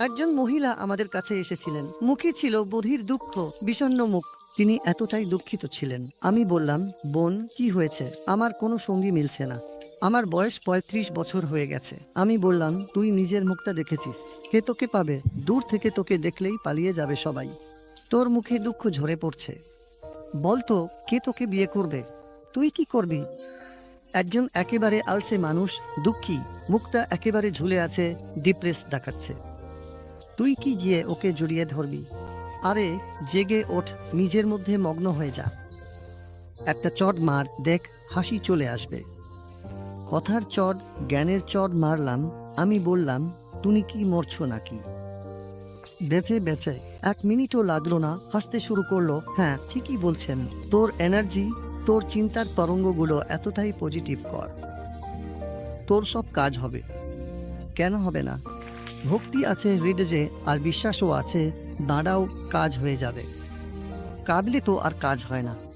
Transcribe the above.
একজন মহিলা আমাদের কাছে এসেছিলেন। মুখে ছিল বধির দুঃখ, বিষণ্ণ মুখ। তিনি এতটাই দুঃখিত ছিলেন। আমি বললাম, বোন, কি হয়েছে? আমার কোনো সঙ্গী মিলছে না। আমার বয়স পঁয়ত্রিশ বছর হয়ে গেছে। আমি বললাম, তুই নিজের মুখটা দেখেছিস। কে তোকে পাবে? দূর থেকে তোকে দেখলেই পালিয়ে যাবে সবাই। তোর মুখে দুঃখ ঝরে পড়ছে। বলতো কে তোকে বিয়ে করবে? তুই কি করবি? একজন একেবারে আলসে মানুষ, দুঃখী। মুখটা একেবারে ঝুলে আছে ডিপ্রেস দেখাচ্ছে। তুই কি গিয়ে ওকে জড়িয়ে ধরবি? আরে, জেগে ওঠ, নিজের মধ্যে মগ্ন হয়ে যা। একটা চট মার, দেখ, হাসি চলে আসবে। কথার চট, জ্ঞানের চট মারলাম, আমি বললাম, তুমি কি মরছ নাকি? বেঁচে বেঁচে, এক মিনিটও লাগল না, হাসতে শুরু করল হ্যাঁ ঠিকই বলছেন, তোর এনার্জি তোর চিন্তার তরঙ্গগুলো এতটাই পজিটিভ কর। তোর সব কাজ হবে। কেন হবে না? ভক্তি আছে, হৃদয়ে আর বিশ্বাসও আছে, দাঁড়াও, কাজ হয়ে যাবে। কাবলে তো আর কাজ হয় না।